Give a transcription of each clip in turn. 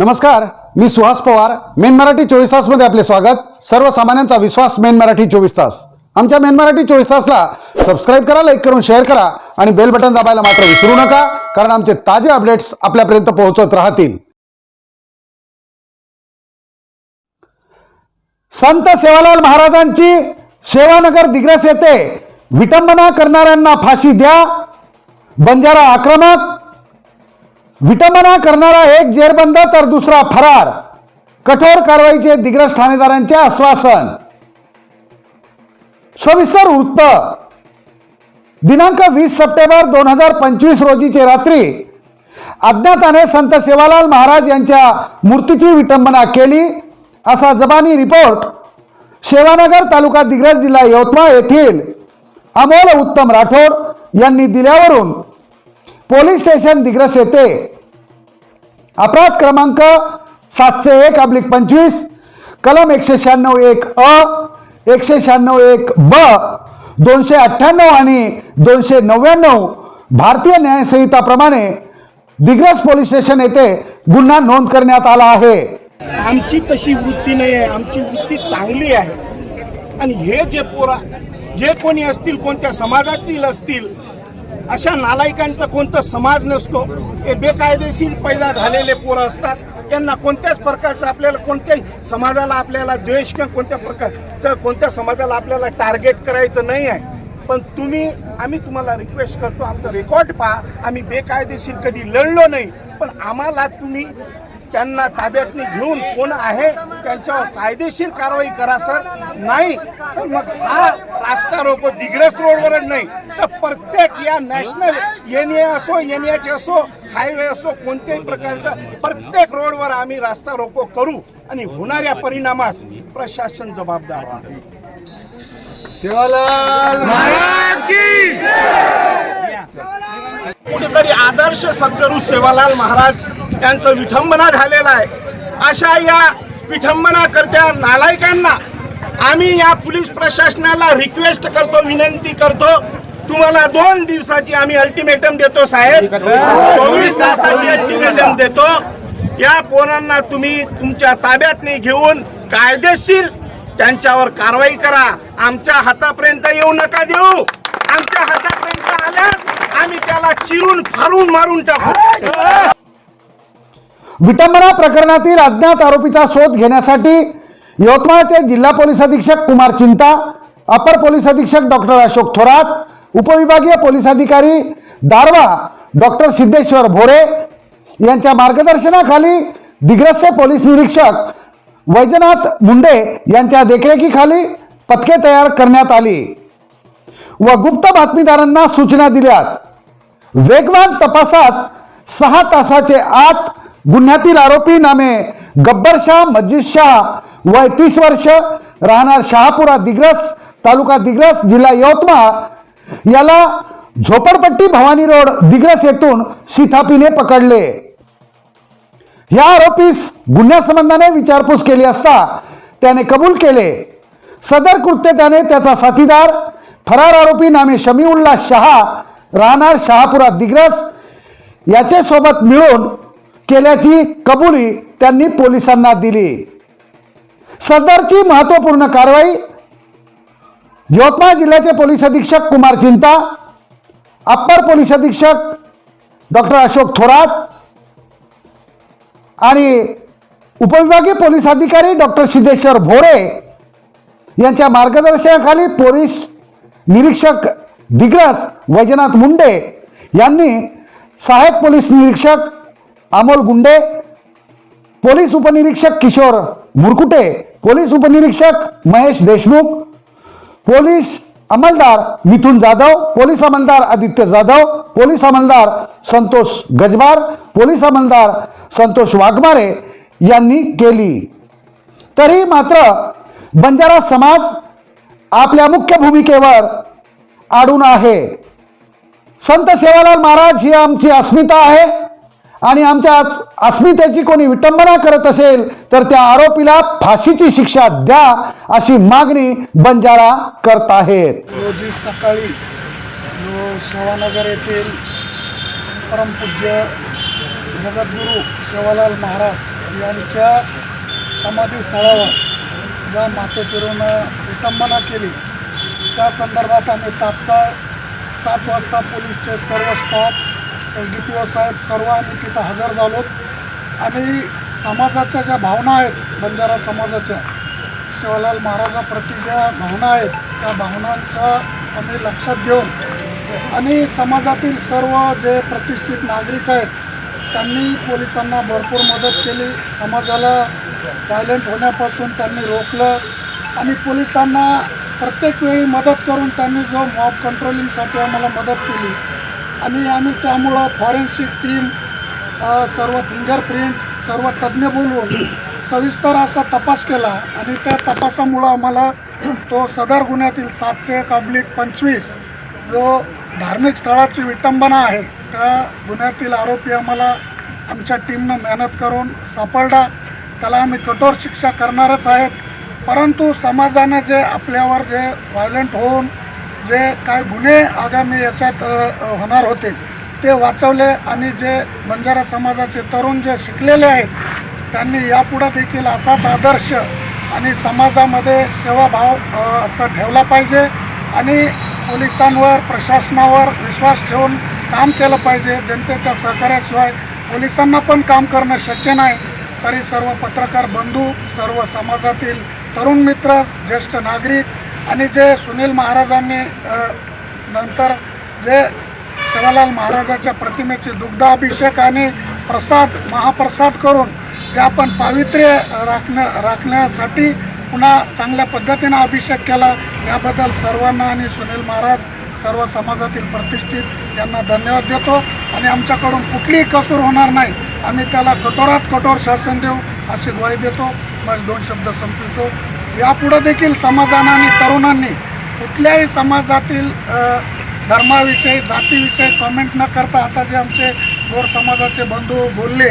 नमस्कार मी सुहास पवार. मेन मराठी चोवीस तासमध्ये आपले स्वागत. सर्वसामान्यांचा विश्वास मेन मराठी चोवीस तास. आमच्या मेन मराठी चोवीस तासला सबस्क्राईब करा लाईक करून शेअर करा आणि बेल बटन दाबायला मात्र विसरू नका कारण आमचे ताजे अपडेट्स आपल्यापर्यंत पोहोचत राहतील. संत सेवालाल महाराजांची सेवानगर दिग्रस येथे विटंबना करणाऱ्यांना फाशी द्या. बंजारा आक्रमक विटंबना करणारा एक जेरबंद तर दुसरा फरार. कठोर कारवाईचे दिग्रस ठाणेदारांचे आश्वासन. सविस्तर वृत्त. दिनांक वीस सप्टेंबर दोन हजार पंचवीस रोजीचे रात्री अज्ञाताने संत सेवालाल महाराज यांच्या मूर्तीची विटंबना केली असा जबानी रिपोर्ट सेवानगर तालुका दिग्रस जिल्हा यवतमाळ येथील अमोल उत्तम राठोड यांनी दिल्यावरून पोलीस स्टेशन दिग्रस येथे अपराध क्रमांक सातशे एक अब्लिक पंचवीस कलम एकशे शहाण्णव एक अ एकशे शहाण्णव एक ब दोनशे अठ्ठ्याण्णव आणि दोनशे नव्याण्णव भारतीय न्यायसंहिताप्रमाणे दिग्रस पोलीस स्टेशन येथे गुन्हा नोंद करण्यात आला आहे. आमची तशी वृत्ती नाही आहे. आमची वृत्ती चांगली आहे. आणि हे जे पोरा जे कोणी असतील कोणत्या समाजातील असतील अशा नालायकांचा कोणता समाज नसतो हे बेकायदेशीर पैदा झालेले पोरं असतात. त्यांना कोणत्याच प्रकारचं आपल्याला कोणत्याही समाजाला आपल्याला द्वेष किंवा कोणत्या प्रकारचं कोणत्या समाजाला आपल्याला टार्गेट करायचं नाही आहे. पण तुम्ही आम्ही तुम्हाला रिक्वेस्ट करतो आमचं रेकॉर्ड पहा. आम्ही बेकायदेशीर कधी लढलो नाही. पण आम्हाला तुम्ही त्यांना ताब्यातनी घेऊन कोण आहे त्यांच्यावर कायदेशीर कारवाई करा सर. नाही तर मग हा रास्ता रोको दिग्रस रोडवरच नाही. तर प्रत्येक या नॅशनल एन ए असो एन एच असो हायवे असो कोणत्याही प्रकारचं प्रत्येक रोडवर आम्ही रास्ता रोको करू आणि होणाऱ्या परिणामास प्रशासन जबाबदार राहणार कुठेतरी आदर्श सद्गुरू सेवालाल महाराज यांचं विठंबना झालेलं आहे. अशा या विठंबनाकर्त्या नालायकांना आम्ही या पोलीस प्रशासनाला रिक्वेस्ट करतो विनंती करतो. तुम्हाला दोन दिवसाची आम्ही अल्टिमेटम देतो साहेब. चोवीस तासाची अल्टिमेटम देतो. या पोरांना तुम्ही तुमच्या ताब्यात घेऊन कायदेशीर त्यांच्यावर कारवाई करा. आमच्या हातापर्यंत येऊ नका देऊ. आमच्या हातापर्यंत आल्यास आम्ही त्याला चिरून फारून मारून टाकू. विटंबना प्रकरणातील अज्ञात आरोपीचा शोध घेण्यासाठी यवतमाळचे जिल्हा पोलीस अधीक्षक कुमार चिंता अपर पोलीस अधीक्षक डॉक्टर अशोक थोरात उपविभागीय पोलीस अधिकारी दारवा डॉक्टर सिद्धेश्वर भोरे यांच्या मार्गदर्शनाखाली दिग्रस्य पोलीस निरीक्षक वैजनाथ मुंडे यांच्या देखरेखीखाली पथके तयार करण्यात आली. व गुप्त बातमीदारांना सूचना दिल्यात. वेगवान तपासात सहा तासाचे आत गुन्ह्यातील आरोपी नामे गब्बर शाह मस्जिद शाह वय तीस वर्ष राहणार शहापुरा दिग्रस तालुका दिग्रस जिल्हा यवतमाळ. याला झोपडपट्टी भवानी रोड दिग्रस येथून शिथापीने पकडले. या आरोपीस गुन्ह्यासंबंधाने विचारपूस केली असता त्याने कबूल केले. सदर कृत्य त्याने त्याचा साथीदार फरार आरोपी नामे शमीउल्ला शहा राहणार शहापुरा दिग्रस याचे सोबत मिळून केल्याची कबुली त्यांनी पोलिसांना दिली. सदरची महत्त्वपूर्ण कारवाई यवतमाळ जिल्ह्याचे पोलीस अधीक्षक कुमार चिंता अप्पर पोलीस अधीक्षक डॉक्टर अशोक थोरात आणि उपविभागीय पोलीस अधिकारी डॉक्टर सिद्धेश्वर भोरे यांच्या मार्गदर्शनाखाली पोलीस निरीक्षक दिग्रस वैजनाथ मुंडे यांनी सहाय्यक पोलीस निरीक्षक अमोल गुंडे पोलीस उपनिरीक्षक किशोर मुरकुटे पोलीस उपनिरीक्षक महेश देशमुख पोलीस अंमलदार मिथुन जाधव पोलीस अंमलदार आदित्य जाधव पोलीस अंमलदार संतोष गजबार पोलीस अंमलदार संतोष वाघमारे यांनी केली. तरी मात्र बंजारा समाज आपल्या मुख्य भूमिकेवर आडून आहे. संत सेवालाल महाराज ही आमची अस्मिता आहे. आणि आमच्या अस्मितेची कोणी विटंबना करत असेल तर त्या आरोपीला फाशीची शिक्षा द्या अशी मागणी बंजारा करत आहेत. रोजी सकाळी जो येथील परमपूज्य जगद्गुरू सेवालाल महाराज यांच्या समाधीस्थळावर ज्या मातेपिरूनं विटंबना केली त्या संदर्भात आम्ही तात्काळ सात वाजता पोलीसचे सर्व staff S D P O साहेब सर्व आम्ही तिथं हजर झालो. आणि समाजाच्या ज्या भावना आहेत बंजारा समाजाच्या शिवलाल महाराजाप्रती ज्या भावना आहेत त्या भावनांचा आम्ही लक्षात घेऊन आणि समाजातील सर्व जे प्रतिष्ठित नागरिक आहेत त्यांनी पोलिसांना भरपूर मदत केली. समाजाला व्हायलेंट होण्यापासून त्यांनी रोखलं आणि पोलिसांना प्रत्येक वेळी मदत करून त्यांनी जो मॉब कंट्रोलिंगसाठी आम्हाला मदत केली. आणि आम्ही त्यामुळं फॉरेन्सिक टीम सर्व फिंगरप्रिंट सर्व तज्ज्ञ बोलवून सविस्तर असा तपास केला आणि त्या तपासामुळं आम्हाला तो सदर गुन्ह्यातील सातशे एक अब्लिक पंचवीस जो धार्मिक स्थळाची विटंबना आहे त्या गुन्ह्यातील आरोपी आम्हाला आमच्या टीमनं मेहनत करून सापडला. त्याला आम्ही कठोर शिक्षा करणारच आहेत. परंतु समाजानं जे आपल्यावर जे व्हायलंट होऊन जे काय गुन्हे आगामी याच्यात होणार होते ते वाचवले आणि जे बंजारा समाजाचे तरुण जे शिकलेले आहेत त्यांनी यापुढं देखील असाच आदर्श आणि समाजामध्ये सेवाभाव असं ठेवला पाहिजे आणि पोलिसांवर प्रशासनावर विश्वास ठेवून काम केलं पाहिजे. जनतेच्या सहकार्याशिवाय पोलिसांना पण काम करणं शक्य नाही. तरी सर्व पत्रकार बंधू सर्व समाजातील तरुण मित्र ज्येष्ठ नागरिक आणि जे सुनील महाराजांनी नंतर जे सेवालाल महाराजाच्या प्रतिमेचे दुग्धाभिषेक आणि प्रसाद महाप्रसाद करून जे आपण पावित्र्य राखण्या राखण्यासाठी पुन्हा चांगल्या पद्धतीनं अभिषेक केला याबद्दल सर्वांना आणि सुनील महाराज सर्व समाजातील प्रतिष्ठित यांना धन्यवाद देतो. आणि आमच्याकडून कुठलीही कसूर होणार नाही. आम्ही त्याला कठोरात कठोर शासन देऊ अशी ग्वाही देतो. मग दोन शब्द संपवितो. यापुढं देखील समाजानं आणि तरुणांनी कुठल्याही समाजातील धर्माविषयी जातीविषयी कमेंट न करता आता जे आमचे गोर समाजाचे बंधू बोलले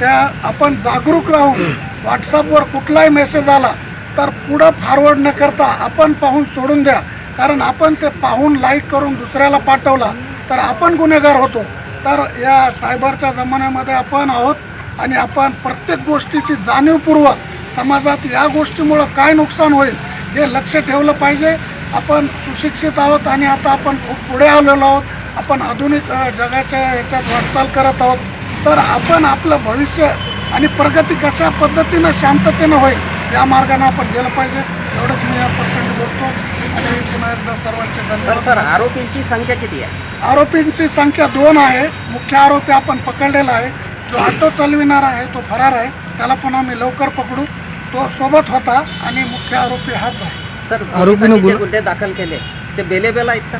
त्या आपण जागरूक राहून व्हॉट्सअपवर कुठलाही मेसेज आला तर पुढं फॉरवर्ड न करता आपण पाहून सोडून द्या. कारण आपण ते पाहून लाईक करून दुसऱ्याला पाठवला तर आपण गुन्हेगार होतो. तर या सायबरच्या जमान्यामध्ये आपण आहोत आणि आपण प्रत्येक गोष्टीची जाणीवपूर्वक समाजात या गोष्टीमुळं काय नुकसान होईल हे लक्ष ठेवलं पाहिजे. आपण सुशिक्षित आहोत आणि आता आपण खूप पुढे आलेलो आहोत. आपण आधुनिक जगाच्या याच्यात वाटचाल करत आहोत. तर आपण आपलं भविष्य आणि प्रगती कशा पद्धतीनं शांततेनं होईल या मार्गाने आपण गेलं पाहिजे. एवढंच मी या प्रसंगी बोलतो. आणि पुन्हा एकदा सर्वांचे धन्यवाद. सर आरोपींची संख्या किती आहे? आरोपींची संख्या दोन आहे. मुख्य आरोपी आपण पकडलेला आहे. जो ऑटो चालविणारा आहे तो फरार आहे. त्याला पण आम्ही लवकर पकडू. तो सोबत होता आणि मुख्य आरोपी हाच आहे. सर जे गुन्हे दाखल केले? ते बेलेबेल आहेत का?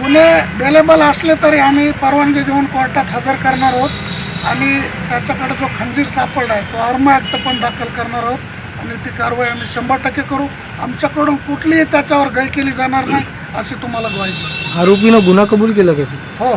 गुन्हे बेलेबल असले तरी आम्ही परवानगी घेऊन कोर्टात हजर करणार आहोत आणि त्याच्याकडे जो खंजीर सापडला आहे तो आर्म ॲक्ट पण दाखल करणार आहोत आणि ती कारवाई आम्ही शंभर टक्के करू. आमच्याकडून कुठलीही त्याच्यावर गय केली जाणार नाही अशी तुम्हाला ग्वाही देतो. आरोपीनं गुन्हा कबूल केला का? हो.